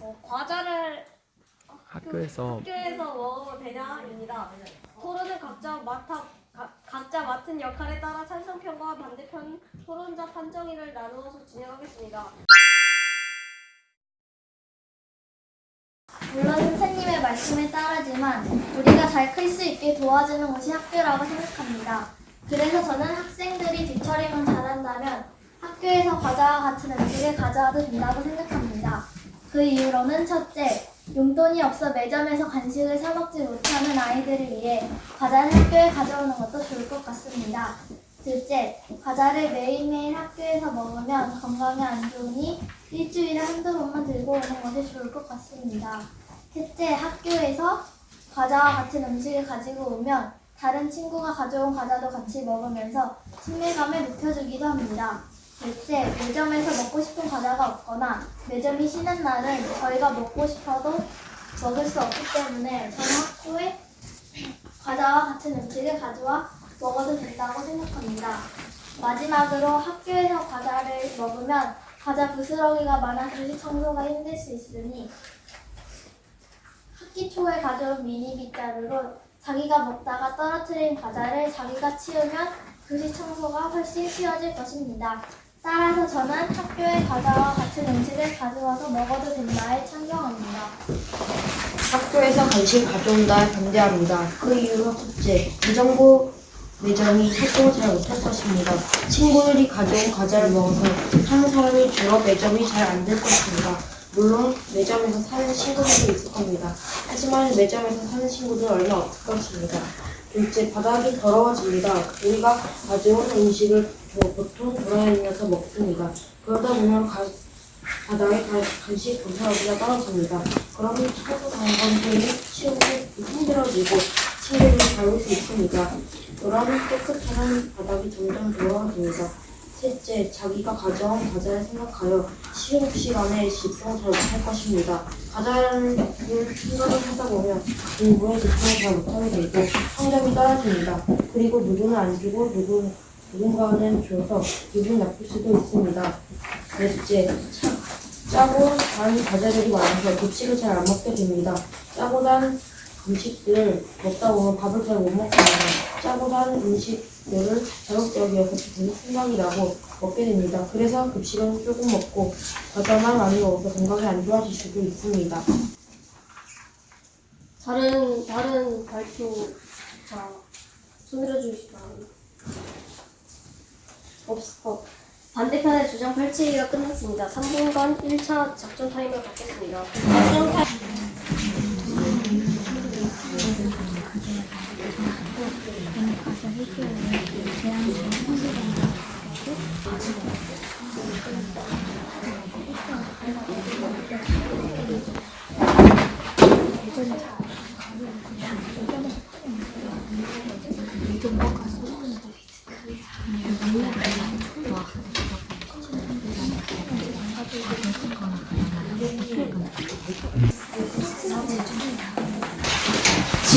어, 과자를 학교에서 학교에서 먹어도 되냐입니다. 토론은 각자 맡아 가- 각자 맡은 역할에 따라 찬성편과 반대편 토론자 판정인을 나누어서 진행하겠습니다. 물론 선생님의 말씀에 따르지만 우리가 잘 클 수 있게 도와주는 곳이 학교라고 생각합니다. 그래서 저는 학생들이 뒤처리만 잘한다면 학교에서 과자와 같은 음식을 가져와도 된다고 생각합니다. 그 이유로는 첫째, 용돈이 없어 매점에서 간식을 사 먹지 못하는 아이들을 위해 과자를 학교에 가져오는 것도 좋을 것 같습니다. 둘째, 과자를 매일매일 학교에서 먹으면 건강에 안 좋으니 일주일에 한두 번만 들고 오는 것이 좋을 것 같습니다. 셋째, 학교에서 과자와 같은 음식을 가지고 오면 다른 친구가 가져온 과자도 같이 먹으면서 친밀감을 높여주기도 합니다. 넷째, 매점에서 먹고 싶은 과자가 없거나 매점이 쉬는 날은 저희가 먹고 싶어도 먹을 수 없기 때문에 저는 학교에 과자와 같은 음식을 가져와 먹어도 된다고 생각합니다. 마지막으로 학교에서 과자를 먹으면 과자 부스러기가 많아 교실 청소가 힘들 수 있으니 학기 초에 가져온 미니 빗자루로 자기가 먹다가 떨어뜨린 과자를 자기가 치우면 교실 청소가 훨씬 쉬워질 것입니다. 따라서 저는 학교에 과자와 같은 음식을 가져와서 먹어도 된다에 찬성합니다. 학교에서 간식 가져온다에 반대합니다. 그 이유가 첫째, 비정보 매점이 활동을 잘 못할 것입니다. 친구들이 가져온 과자를 먹어서 하는 사람이 줄어 매점이 잘 안 될 것입니다. 물론 매점에서 사는 친구들도 있을 겁니다. 하지만 매점에서 사는 친구들 얼마 없을 것입니다. 둘째, 바닥이 더러워집니다. 우리가 가져온 음식을 보- 보통 돌아다니면서 먹습니다. 그러다 보면 가, 바닥에 가- 간식 부스러기가 떨어집니다. 그러면 청소 당번들이 치우기 힘들어지고 친구들이 밟을 수 있습니다. 그러면 깨끗한 바닥이 점점 더러워집니다. 셋째, 자기가 가져온 과자를 생각하여 시험 시간에 집중 잘 못할 것입니다. 과자를 생각을 하다 보면 공부에 집중을 잘 못하게 되고 성적이 떨어집니다. 그리고 누구는 안 주고 누구, 누군가는 줘서 기분 나쁠 수도 있습니다. 넷째, 차, 짜고 단 과자들이 많아서 급식을 잘 안 먹게 됩니다. 짜고 단 음식들을 먹다 보면 밥을 잘 못 먹습니다. 짜고 단 음식들을 자극적이어서 기분이 생각이 나고 먹게 됩니다. 그래서 급식은 조금 먹고 과자만 많이 먹어서 건강이 안 좋아질 수도 있습니다. 다른 다른 발표 자 손들어 주시기 바랍니다. 없어. 반대편의 주장 펼치기가 끝났습니다. 3분간 1차 작전 타임을 갖겠습니다. 작전 타임.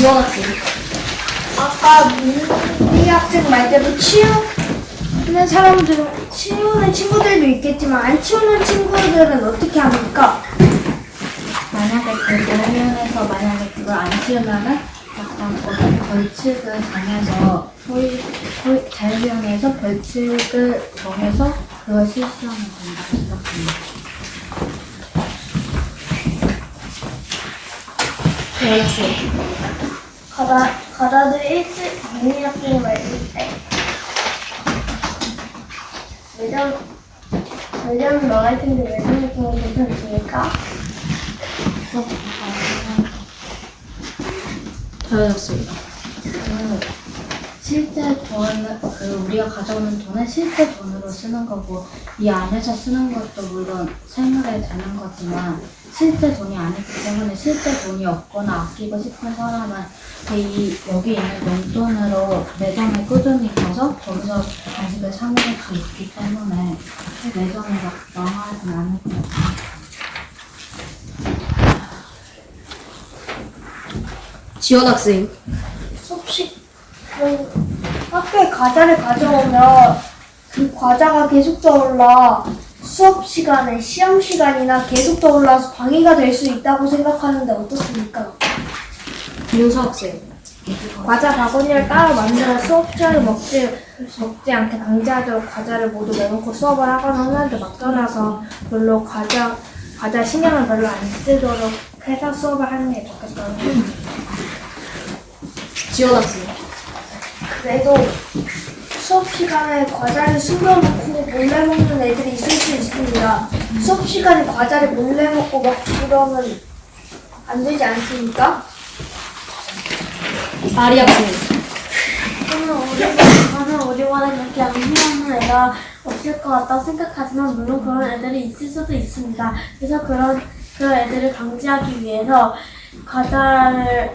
지원학생. 아까 민희 학생 말 대로 치우는 사람들은 치우는 친구들도 있겠지만 안 치우는 친구들은 어떻게 합니까? 만약에 그 공연에서 만약에 그걸 안 치우면은 약간 어떤 벌칙을 정해서 소위 소위 자유형에서 벌칙을 정해서 그걸 실시하면 된다고 생각합니다. 가다 가다들 일찍 민희 학생이 말할 때 매점 매점이 망할 텐데 매점이 좀 괜찮습니까? 저였습니다. 실제 돈, 그 우리가 가져오는 돈은 실제 돈으로 쓰는 거고 이 안에서 쓰는 것도 물론 생활에 되는 거지만 실제 돈이 아니기 때문에 실제 돈이 없거나 아끼고 싶은 사람은 이 여기 있는 용돈으로 매점에 꾸준히 가서 거기서 간식을 사 먹을 수 있기 때문에 매점이 막 망하진 않을 것 같아요. 지원 학생. 그 학교에 과자를 가져오면 그 과자가 계속 떠올라 수업 시간에 시험 시간이나 계속 떠올라서 방해가 될 수 있다고 생각하는데 어떻습니까? 윤서 학생. 과자 바구니를 따로 만들어 수업 시간에 먹지, 먹지 않게 방지하도록 과자를 모두 내놓고 수업을 하거나 하는데 막 떠나서 별로 과자, 과자 신경을 별로 안 쓰도록 해서 수업을 하는 게 좋겠다는 생각입니다. 지원 학생. 그래도 수업 시간에 과자를 숨겨놓고 몰래 먹는 애들이 있을 수 있습니다. 수업 시간에 과자를 몰래 먹고 막 그러면 안 되지 않습니까? 아리 학생. 저는 우리, 저는 우리반에 그렇게 양심없는 애가 없을 것 같다고 생각하지만 물론 그런 애들이 있을 수도 있습니다. 그래서 그런 그런 애들을 방지하기 위해서 과자를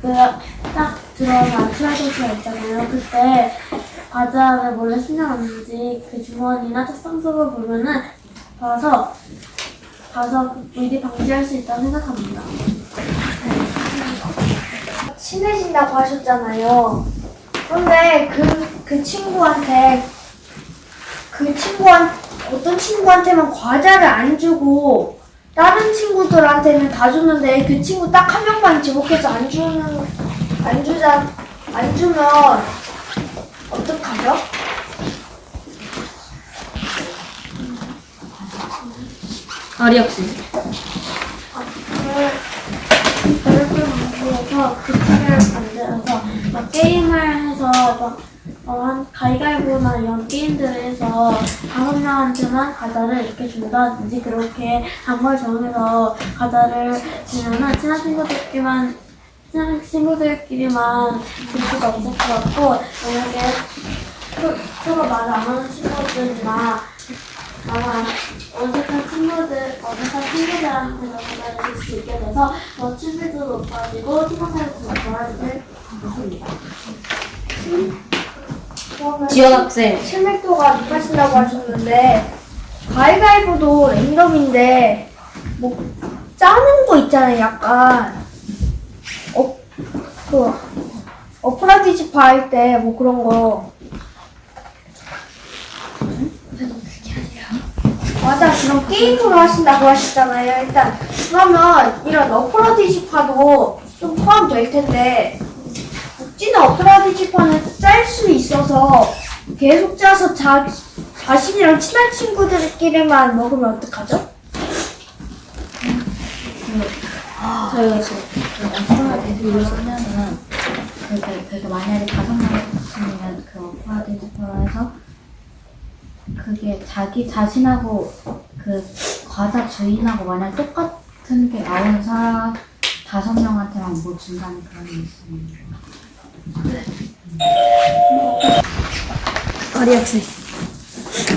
그딱 들어서 트라이도스가 있잖아요. 그때 과자를 몰래 숨겨놨는지 그 주머니나 책상 속을 보면은 봐서 봐서 미리 방지할 수 있다고 생각합니다. 친해진다고 하셨잖아요. 근데 그, 그 친구한테, 그 친구한, 어떤 친구한테만 과자를 안 주고, 다른 친구들한테는 다 줬는데, 그 친구 딱 한 명만 지목해서 안 주는, 안 주자, 안 주면, 어떡하죠? 아리 학생. 그걸 만들어서 그 책을 만들어서 막 게임을 해서 막 어, 한 가위가위보나 이런 게임들을 해서 다섯 명한테만 과자를 이렇게 준다든지 그렇게 단걸 정해서 과자를 주면은 친한 친구들끼리만 친한 친구들끼리만 줄 수가 없을 것 같고 만약에 서- 서로 말안 하는 친구들이나 아마 어색한 친구들, 어색한 친구들한테 전화를 줄수 있게 돼서 더 친밀도도 높아지고 친화사회도 더 좋아질 것입니다. 지원 학생. 친밀도가 높아진다고 하셨는데 가위가위보도 랜덤인데 뭐 짜는 거 있잖아요, 약간 어, 그 어프라디지파 할 때 뭐 그런 거 맞아, 그럼 게임으로 하신다고 하셨잖아요. 일단 그러면 이런 어프라디지파도 좀 포함될 텐데 묵지나 어프라디지파는 짤수 있어서 계속 짜서 자, 자신이랑 친한 친구들끼리만 먹으면 어떡하죠? 어퍼라 디지털을 쓰면은 그게 그게 만약에 다섯 명이 있으면 그 디지털로 해서 그게 자기 자신하고 그 과자 주인하고 만약 똑같은 게 나오는 사람 다섯 명한테만 뭐 준다는 그런 게 있습니다. 아리 학생.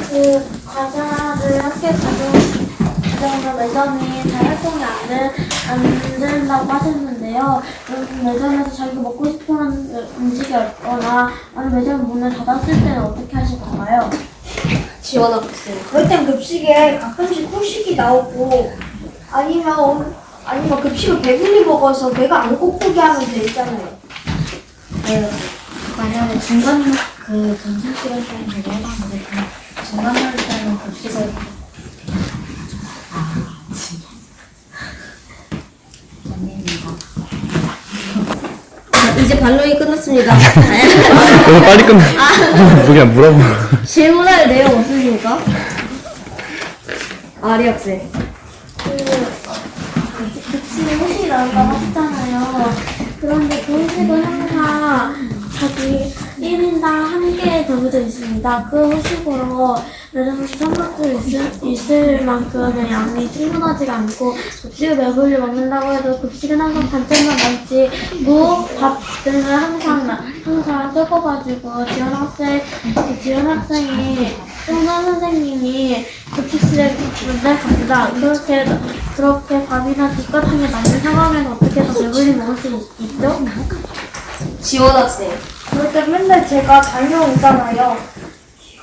그 과자를 함께 가져오는 매점이 잘 활동이 안, 되, 안 된다고 하셨는데요. 음, 매점에서 자기가 먹고 싶은 음식이 없거나 아니면 매점 문을 닫았을 때는 어떻게 하실 건가요? 지원 학생. 그럴 땐 급식에 가끔씩 후식이 나오고 아니면 아니면 급식을 배불리 먹어서 배가 안 고프게 하면 되잖아요. 네. 만약에 중간 그그 중간 아. 아, 이제 반론이 끝났습니다. 너무 빨리 끝나. 그냥 물어봐. 질문할 내용 없으십니까? 아리 학생. 그 후식이 나온다고 하셨잖아요. 그런데 그 후식 자기 1인당 한 개에 정해져 있습니다. 그 후식으로 매점에서 선박들 있을, 있을 만큼의 양이 충분하지가 않고 급식을 배불리 먹는다고 해도 급식은 항상 반찬만 남지 무, 밥 등을 항상 나- 항상 섞어가지고 지원 학생 지원 학생이 홍선 선생님이 급식실에 맨날 갑니다. 그렇게 그렇게 밥이나 국가탕에 남는 상황에서 어떻게 더 배불리 먹을 수 있- 있죠? 학생. 그럴 때 맨날 제가 다녀오잖아요.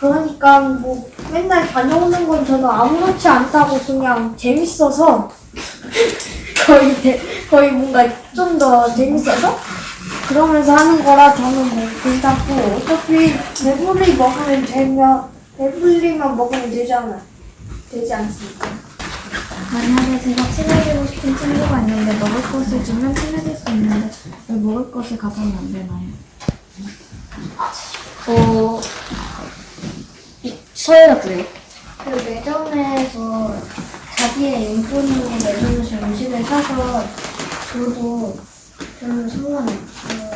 그러니까 뭐 맨날 다녀오는 건 저는 아무렇지 않다고 그냥 재밌어서 거의 대- 거의 뭔가 좀 더 재밌어서 그러면서 하는 거라 저는 뭐 괜찮고 어차피 배불리 먹으면 되면 배불리만 먹으면 되잖아요. 되지 않습니까? 만약에 제가 친해지고 싶은 친구가 있는데 먹을 것을 주면 친해질 수 있는데 왜 먹을 것을 가져오면 안 되나요? 어, 서열학교요. 그 매점에서 자기의 용돈으로 매점에서 음식을 사서 줘도 별로 상관없어요.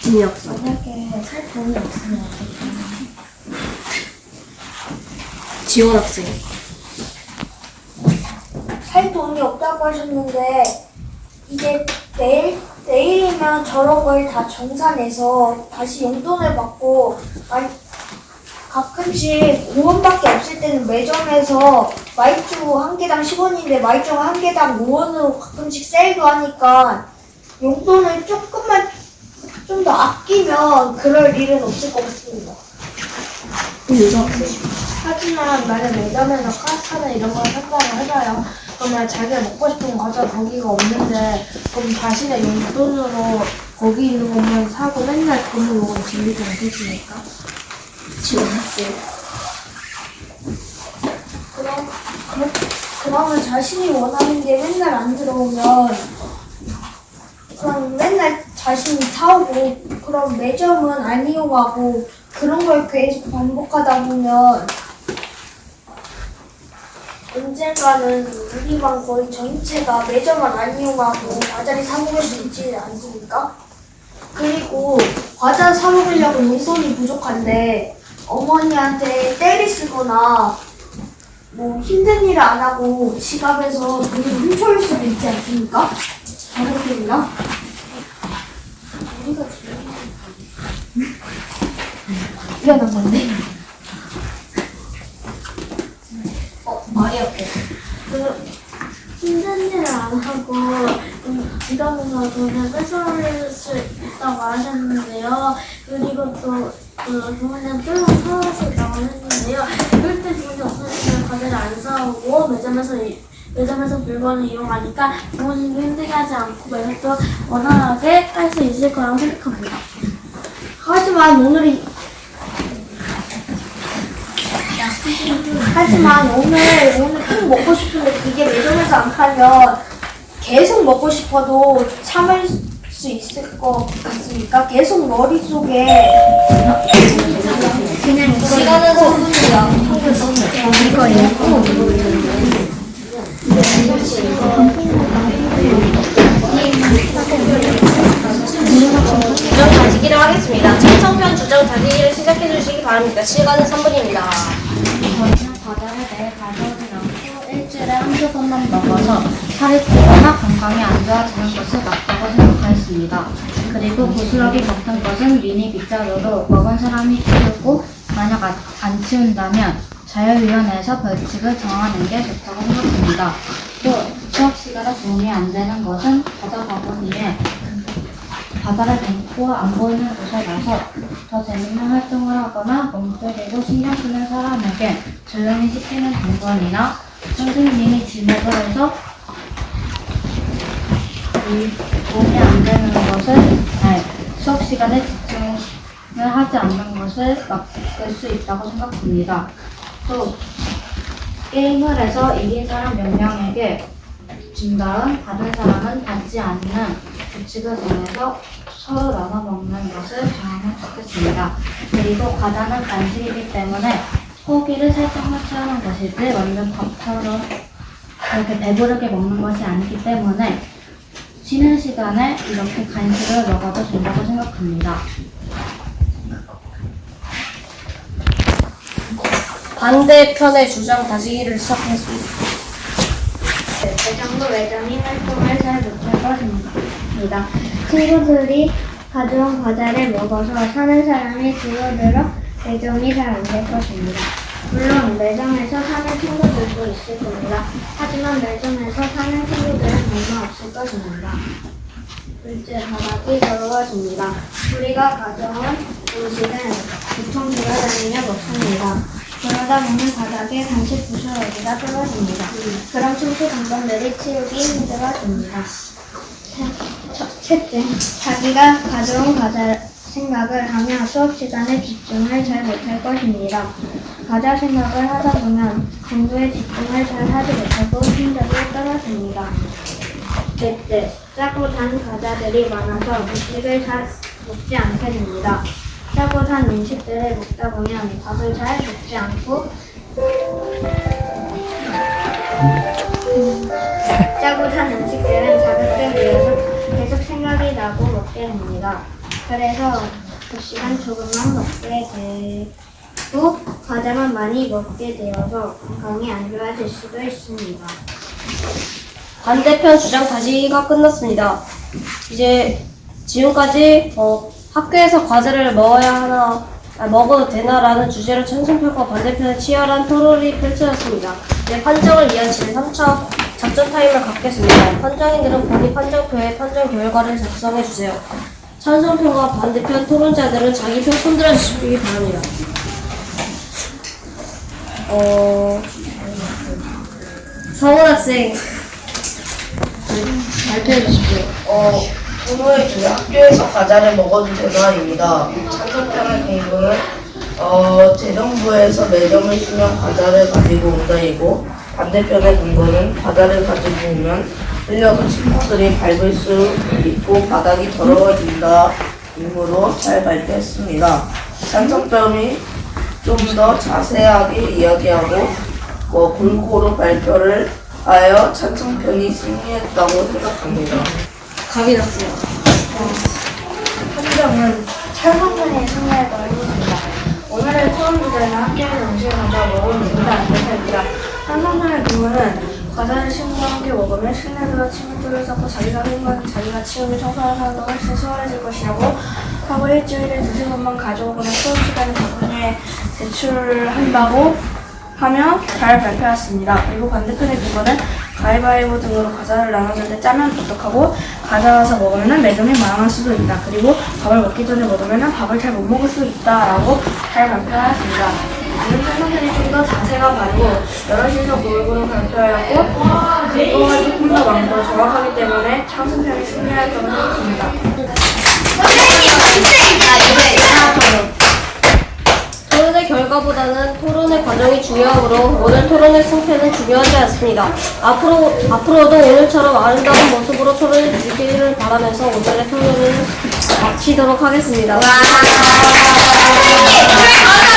재미없어. 만약에 살 돈이 없으면 하나요? 지원 학생. 살 돈이 없다고 하셨는데 이제 내일 내일이면 저런 걸 다 정산해서 다시 용돈을 받고 아니 가끔씩 5원밖에 없을 때는 매점에서 마이쮸 한 개당 10원인데 마이쮸가 한 개당 5원으로 가끔씩 세일도 하니까 용돈을 조금만 좀 더 아끼면 그럴 일은 없을 것 같습니다. 하지만 만약 매점에서 카스타나 이런 걸 산다고 해봐요. 그러면 자기가 먹고 싶은 과자 거기가 없는데 그럼 자신의 용돈으로 거기 있는 것만 사고 맨날 돈을 먹으면 질리지 않겠습니까? 그럼 그럼 그러면 자신이 원하는 게 맨날 안 들어오면 그럼 맨날 자신이 사오고 그럼 매점은 안 이용하고 그런 걸 계속 반복하다 보면 언젠가는 우리 반 거의 전체가 매점을 안 이용하고 과자를 사 먹을 수 있지 않습니까? 그리고 과자 사 먹으려고 용돈이 부족한데 어머니한테 때리 쓰거나 뭐 힘든 일을 안 하고 지갑에서 돈을 훔쳐올 수도 있지 않습니까? 잘못했나? 우리가 지금 일어난 건데. 어, 말이었게. 그, 힘든 일을 안 하고, 음, 지갑에서 돈을 뺏어올 수 있다고 하셨는데요. 그리고 또, 그, 부모님 뚫고 사오셨다고 했는데요. 이럴 때 돈이 없으니까 과자를 안 사오고, 매점에서, 이- 매점에서 물건을 이용하니까 부모님이 힘들게 하지 않고 매력도 원활하게 할 수 있을 거라고 생각합니다. 하지만 오늘이 하지만 오늘 오늘 꼭 먹고 싶은데 그게 매점에서 안 팔면 계속 먹고 싶어도 참을 수 있을 것 같습니까? 계속 머릿속에 그냥 시간은 3분이야. 이거 읽고 주정 다지기를 하겠습니다. 청성편 주정 다지기를 시작해 주시기 바랍니다. 시간은 3분입니다. 저희는 과자를 매일 가져오지 않고 일주일에 한두 번만 먹어서 살이 찌거나 건강이 안 좋아지는 것을 맞다고 생각하였습니다. 그리고 부스러기 같은 것은 미니 빗자루로 먹은 사람이 치우고 만약 안, 안 치운다면 자율위원회에서 벌칙을 정하는 게 좋다고 생각합니다. 또 수업 시간에 도움이 안 되는 것은 과자 바구니에 바다를 담고 안 보이는 곳에 가서 더 재밌는 활동을 하거나 멍때리고 신경 쓰는 사람에게 조용히 시키는 동선이나 선생님이 지목을 해서 이 도움이 안 되는 것을 아니, 수업 시간에 집중을 하지 않는 것을 막을 수 있다고 생각합니다. 또 게임을 해서 이긴 사람 몇 명에게 준 다음 받은 사람은 받지 않는 규칙을 정해서 서로 나눠 먹는 것을 정하면 좋겠습니다. 그리고 과자는 간식이기 때문에 포기를 살짝만 채우는 것이지 완전 밥처럼 이렇게 배부르게 먹는 것이 아니기 때문에 쉬는 시간에 이렇게 간식을 먹어도 된다고 생각합니다. 반대편의 주장 다지기를 시작하겠습니다. 매점도 매점이 활동을 잘 못할 것입니다. 친구들이 가져온 과자를 먹어서 사는 사람이 줄어들어 매점이 잘 안 될 것입니다. 물론 매점에서 사는 친구들도 있을 겁니다. 하지만 매점에서 사는 친구들은 얼마 없을 것입니다. 둘째, 바닥이 더러워집니다. 우리가 가져온 음식은 보통 돌아다니며 먹습니다. 그러다 보면 바닥에 간식 부스러기가 떨어집니다. 그럼 청소 당번들이 치우기 힘들어집니다. 셋째, 자기가 가져온 과자, 생각을 하며 수업 시간에 집중을 잘 못할 것입니다. 과자 생각을 하다 보면 공부에 집중을 잘 하지 못하고 성적이 떨어집니다. 넷째, 짜고 단 과자들이 많아서 음식을 잘 먹지 않게 됩니다. 짜고 단 음식들을 먹다 보면 밥을 잘 먹지 않고 짜고 단 음식들은 자극에 의해서 계속 생각이 나고 먹게 됩니다. 그래서 그 시간 조금만 먹게 되 고 과자만 많이 먹게 되어서 건강이 안 좋아질 수도 있습니다. 반대편 주장 다시가 끝났습니다. 이제 지금까지 어, 학교에서 과자를 먹어야 하나 아, 먹어도 되나라는 주제로 찬성표과 반대편의 치열한 토론이 펼쳐졌습니다. 이제 판정을 위한 제3차 작전 타임을 갖겠습니다. 판정인들은 본인 판정표에 판정 결과를 작성해 주세요. 찬성표과 반대편 토론자들은 자기 표 손들어 주시기 바랍니다. 어, 성훈 학생 발표해 주십시오. 어, 부모의 주제 학교에서 과자를 먹어도 되나입니다. 찬성편의 근거는 어, 재정부에서 매점을 쓰면 과자를 가지고 온다이고 반대편의 근거는 과자를 가지고 오면 흘려서 친구들이 밟을 수 있고 바닥이 더러워진다. 이므로 잘 발표했습니다. 찬성점이 좀 더 자세하게 이야기하고 뭐 골고루 발표를 하여 찬성편이 승리했다고 생각합니다. 감이 났어요. 판정은 철망편이 승리할 거라 했습니다. 오늘의 토론 주제는 학교에서 음식을 가져 먹으면 된다 안 된다입니다. 한성편의 근거는 과자를 친구와 함께 먹으면 실내에서 친구들을 쌓고 자기가 한 것은 자기가 치우며 청소하는 사람도 훨씬 수월해질 것이라고 하고 일주일에 두세 번만 가져오거나 수업 시간에 바 쁘게 제출한다고 하며 잘 발표했습니다. 그리고 반대편의 근거는 가위바위보 등으로 과자를 나눠줄 때 짜면 어떡하고 가져와서 먹으면 매점이 망할 수도 있다. 그리고 밥을 먹기 전에 먹으면 밥을 잘 못 먹을 수 있다라고 잘 발표하였습니다. 이런 설명들이 좀 더 자세가 바르고 여러 시서 골고루 발표하였고 근거가 조금 더 많고 정확하기 때문에 창승편이 승리할 거라 생각합니다. 결과보다는 토론의 과정이 중요하므로 오늘 토론의 승패는 중요하지 않습니다. 앞으로, 앞으로도 오늘처럼 아름다운 모습으로 토론해 주시기를 바라면서 오늘의 토론을 마치도록 하겠습니다.